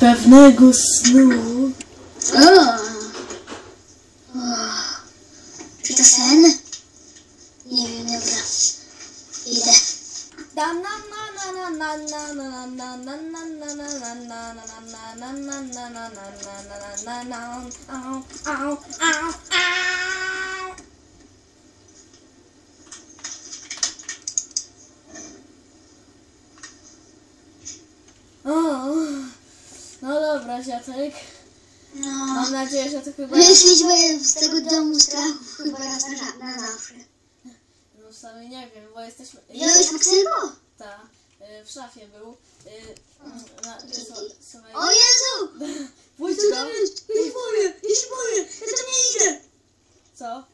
pewnego snu. O. O. Czy to sen? Nie wiem, dobra. Idę. O, no. No. Mam nadzieję, że to chyba... Wyszliśmy z tego domu strachów chyba raz na, na zawsze. No w sumie nie wiem, bo jesteśmy... Wziąłeś Maksego? Ta, y, w szafie był. y, Na, słuchaj, O Jezu! pójdź Co jest? Ja się boję, ja się boję, ja tam nie idę. Co?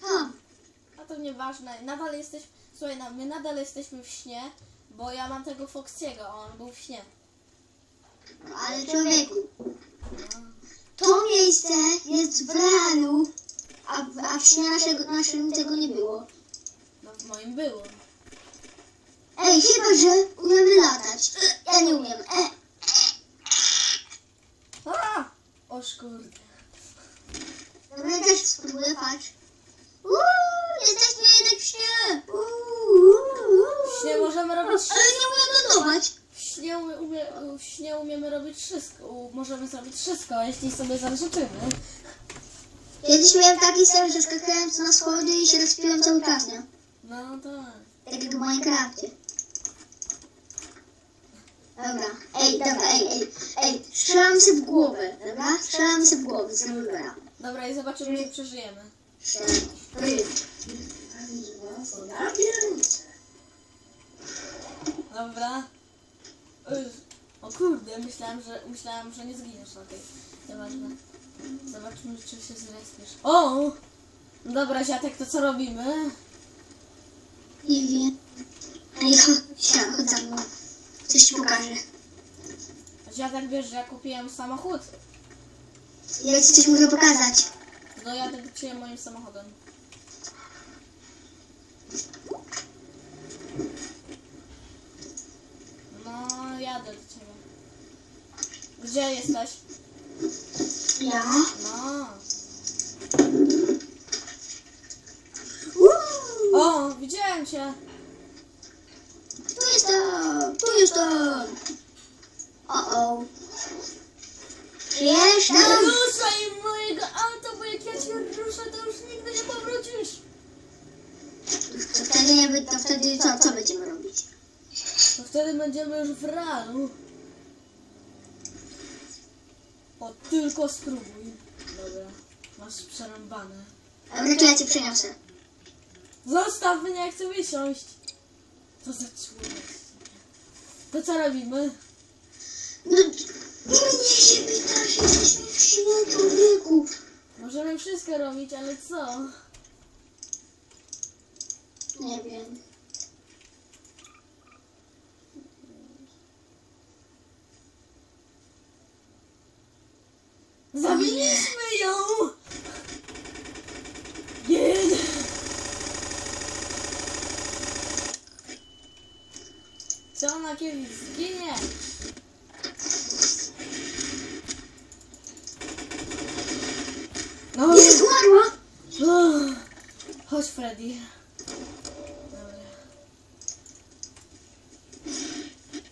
Tam. A to nieważne. Nadal jesteśmy... Słuchaj, my nadal jesteśmy w śnie, bo ja mam tego Foxiego, a on był w śnie. Ale człowieku, to miejsce jest w realu, a, w- a w śnie naszego, naszym tego nie było. No w moim było. Ej, chyba, że umiemy latać. Ja nie umiem. E, A! O kurde. dobra, ja też spróbuję, patrz. Uuu, jesteśmy jednak w śnie. Uuu, W śnie możemy robić... Ale nie umiem lądować. W śnie, umie, w śnie umiemy robić wszystko. Możemy zrobić wszystko, jeśli sobie zażyczymy. Kiedyś miałem taki sen, że skakałem na schody i się rozpiłem cały czas, nie? No tak. Tak jak w Minecrafcie. Dobra, ej, dobra, ej, ej, ej, strzelamy się w głowę, dobra? Strzelamy się w głowę z rewolwera. Dobra, i zobaczymy, czy przeżyjemy. Dobra. O kurde, myślałem, że myślałem, że nie zginiesz na tej. Nieważne. Zobaczmy, czy się zrespiesz. O! Dobra, ziatek, to co robimy? Nie wiem. Chodź, siadaj, chodź za mną. Coś ci pokażę. Ziatek, wiesz, że ja kupiłem samochód. Ja ci coś muszę pokazać. No ja tak przyjąłem moim samochodem. No, jadę do ciebie. Gdzie jesteś? Ja? No. Uuu, O, widziałem cię. tu jestem, tu jestem. O-o. Przyjeżdżam. Ruszaj mojego auta, bo jak ja cię ruszę, to już nigdy nie powrócisz. To wtedy nie to wtedy co, co będziemy robić? To wtedy będziemy już w realu. O, tylko spróbuj. Dobra, masz przerąbane. To ja cię przeniosę. Zostaw mnie, ja chcę wysiąść. To za człowiek. To co robimy? No, nie się pytasz, jesteśmy w śnie, człowieku. Możemy wszystko robić, ale co? Nie wiem. Zabiliśmy ją! Jeden! Co ona kiedyś zginie? No, Nie zmarła? Uff. Chodź Freddy. Dobra.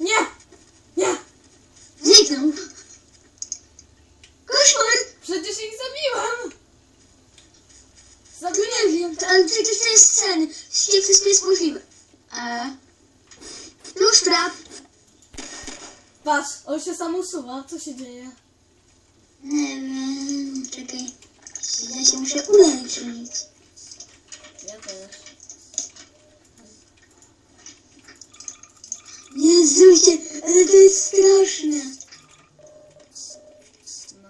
Nie! Nie! Zniknął. Koszmar. Przecież ich zabiłam! No Zabiłem! nie wiem, to, ale przecież to jest sen. Wszystkie wszystko jest możliwe. E. Już trap. Patrz, on się sam usuwa. Co się dzieje? Nie wiem, czekaj. Ja się muszę uleczyć. Ja też. Jezusie, ale to jest straszne. No.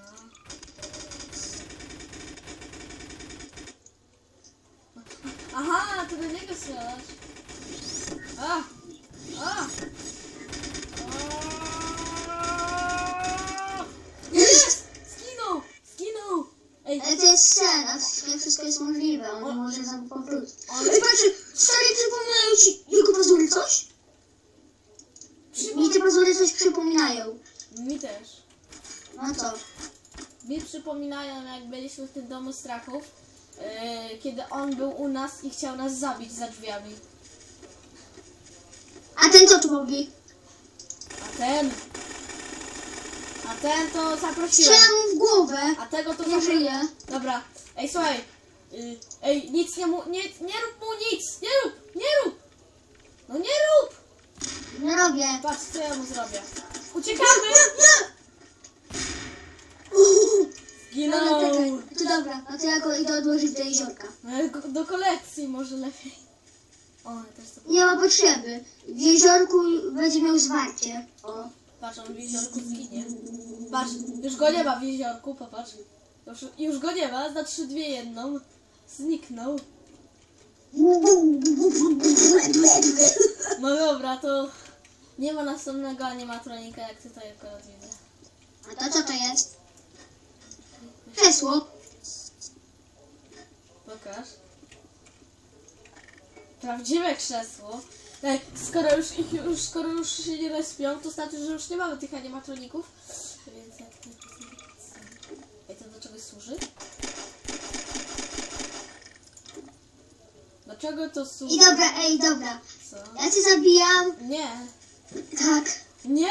Aha, to do niego strzelasz. Byliśmy w tym domu strachów, yy, kiedy on był u nas i chciał nas zabić za drzwiami. A ten co tu robi? A ten... A ten to zaprosiłem. Strzelam mu w głowę. A tego to Nie żyje. Dobra, ej słuchaj. Yy, ej, nic nie mu... Nie, nie rób mu nic! Nie rób! Nie rób! No nie rób! Nie robię. Patrz, co ja mu zrobię. Uciekamy! No, no, czekaj. Zginął! To dobra, no to ja go idę odłożyć do jeziorka. No, go- Do kolekcji może lepiej. O, też to... Nie ma potrzeby. W jeziorku będzie miał zwarcie. O. Patrz, on w jeziorku zginie. Patrz, już go nie ma w jeziorku, popatrz. Już, już go nie ma, na trzy, dwie, jedną. Zniknął. No dobra, to nie ma następnego animatronika, jak tutaj akurat widzę. A to co to jest? Krzesło. Pokaż. Prawdziwe krzesło. Ej, skoro już, ich, już, skoro już się nie respią, to znaczy, że już nie mamy tych animatroników. Więc jak to Ej, to do czegoś służy? Do czego to służy? I dobra, ej, dobra. Co? Ja cię zabijam. Nie! Tak. Nie!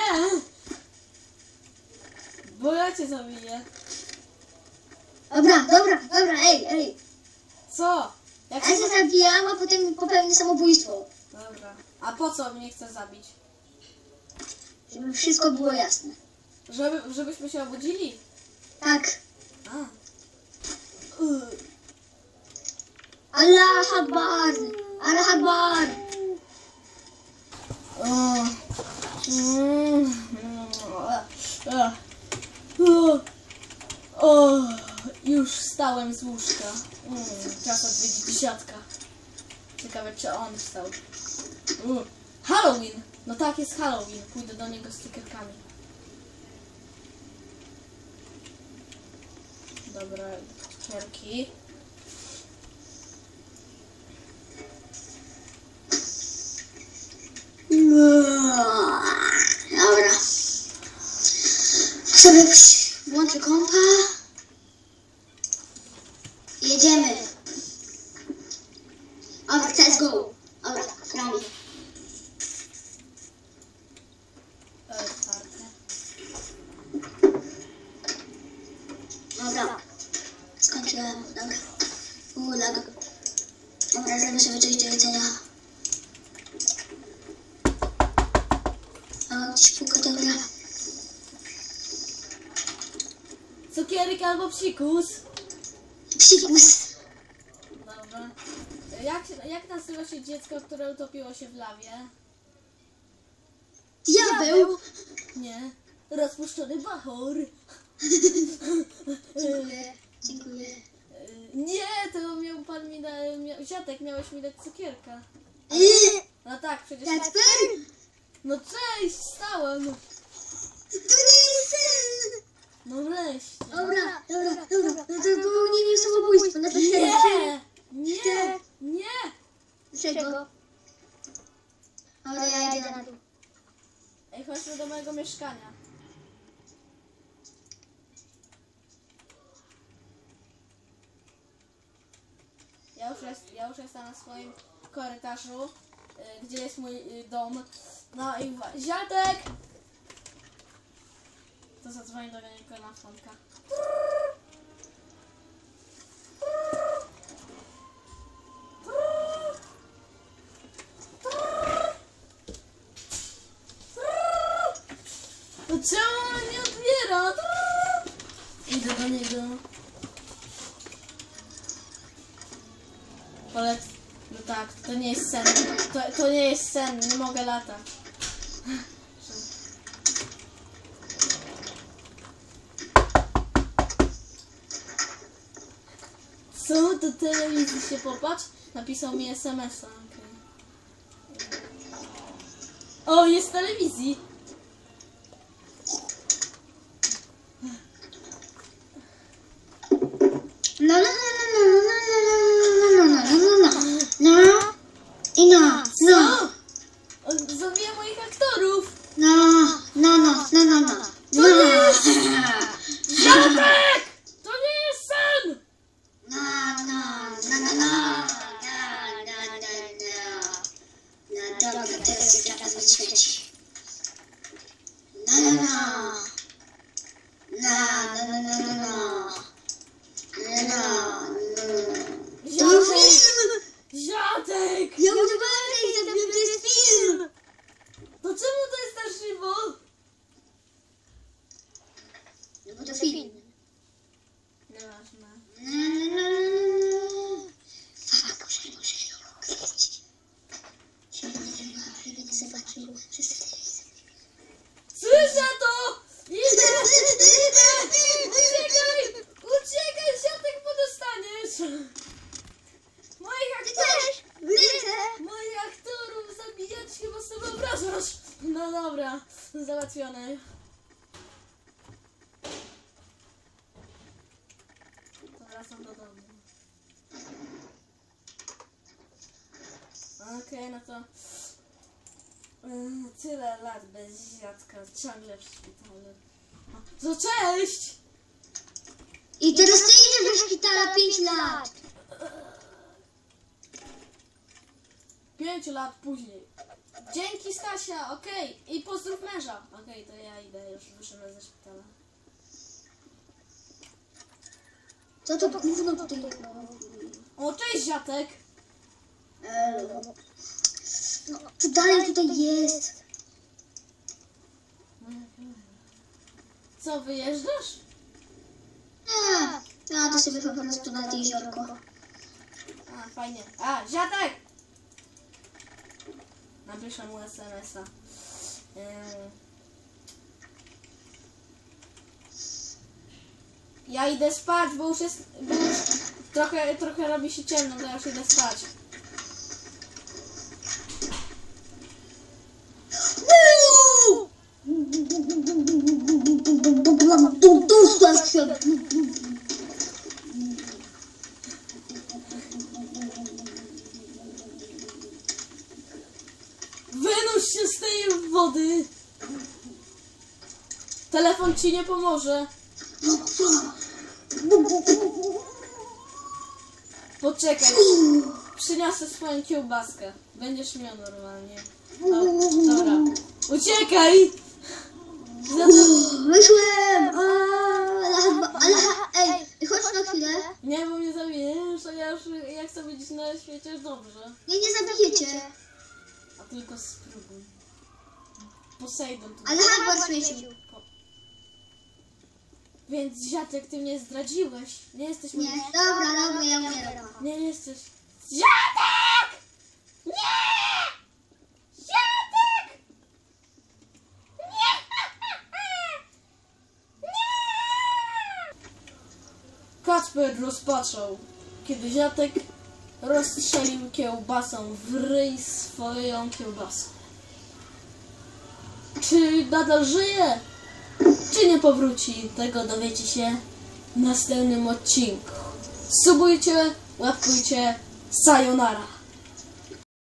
Bo ja cię zabiję. Dobra, dobra, dobra, ej, ej. Co? Jak Ja się... cię zabijam, a potem popełnię samobójstwo. Dobra. A po co mnie chce zabić? Żeby wszystko było jasne. Żeby, żebyśmy się obudzili? Tak. A. Y. Allah Akbar. Allah Akbar. Mm. Ach. O. O. Już wstałem z łóżka. Mm. Odwiedzić dziadka. Ciekawe, czy on wstał. U. Halloween! No tak, jest Halloween. Pójdę do niego z cukierkami. Dobra, cukierki. Dobra. Sobie włączę kompa. Jedziemy. Dobra, let's go. Dobra, gramy. Otwarte. Dobra. Skończyłem. Dobra. Uuu, lag. Dobra, zrobię sobie coś do jedzenia. A, gdzieś puka, dobra. Cukierek albo psikus. Psikus. Dobra. Jak, się- jak nazywa się dziecko, które utopiło się w lawie? Diabeł. Nie. Rozpuszczony bachor. Dziękuję. Dziękuję. Y, Nie, to miał pan mi da, dziadek, miałeś mi dać cukierka. Eee, No tak, przecież... Kacper? No cześć, stałem. To nie jest sen. Wreszcie. Dobra, dobra, dobra. No to popełnienie samobójstwa na pewno. Nie! Nie! Nie! Czego? Dobra, ja idę na dół. Ej, chodźmy do mojego mieszkania. Ja już, jest, ja już jestem na swoim korytarzu, y, gdzie jest mój y, dom. No i Ziatek! To zadzwoni do niego na fonka. No czemu on nie odbiera? Idę do niego. Ale, no tak, to nie jest sen. To, to nie jest sen, nie mogę latać. Co? Do telewizji się popatrz? Napisał mi SMS-a. O, jest w telewizji. No, no, no, Na, na, na, na, na, na. Na, na, na. To był film! Ziatek! Ja tej zabiłem, to jest film! To czemu to jest na żywo? No bo to film. Nieważne. Fuck, muszę, muszę się ukryć. Żeby nie zobaczył, że to jest. Słyszę to! Idę! Idę! Uciekaj! Uciekaj, ziatek, bo dostaniesz! Moich Ty aktorów! też! Wylecę! Moich aktorów zabijać chyba sobie wyobrażasz! No To wracam do domu. Okej, no to... Yy, Tyle lat bez dziadka, ciągle w szpitalu. O, To cześć! I teraz ty idziesz do szpitala 5 lat. Pięć lat później. Dzięki Stasia, okej. I pozdrów męża. Okej, to ja idę, już wyszedłem ze szpitala. Co to gówno tutaj O, cześć ziatek! Elo. No, to dalej tutaj jest. Co, wyjeżdżasz? Nie, ja to sobie po prostu nad jeziorko. A, fajnie. A, ziatek! Napiszę mu SMS-a. Yy. Ja idę spać, bo już jest... Bo już trochę, trochę robi się ciemno, to ja już idę spać. Się z tej wody! Telefon ci nie pomoże. Poczekaj. Przyniosę swoją kiełbaskę. Będziesz miał normalnie. O, dobra. Uciekaj! Wyszłem! Ej, chodź na chwilę. Nie, bo mnie zabijesz, a ja już ja chcę być na świecie dobrze. Nie, nie zabijecie. Tylko spróbuj. Posejdon tu. Ale Hagrid śmiecił. Więc ziatek, ty mnie zdradziłeś. Nie jesteś Nie, moim... dobra, dobra, ja umieram. Nie jesteś... Ziatek! Nie! Ziatek! Nie! Nie! Kacper rozpaczał, kiedy ziatek rozstrzelił kiełbasą w ryj swoją kiełbasą. Czy nadal żyje? Czy nie powróci? Tego dowiecie się w następnym odcinku. Subujcie, łapkujcie, sayonara.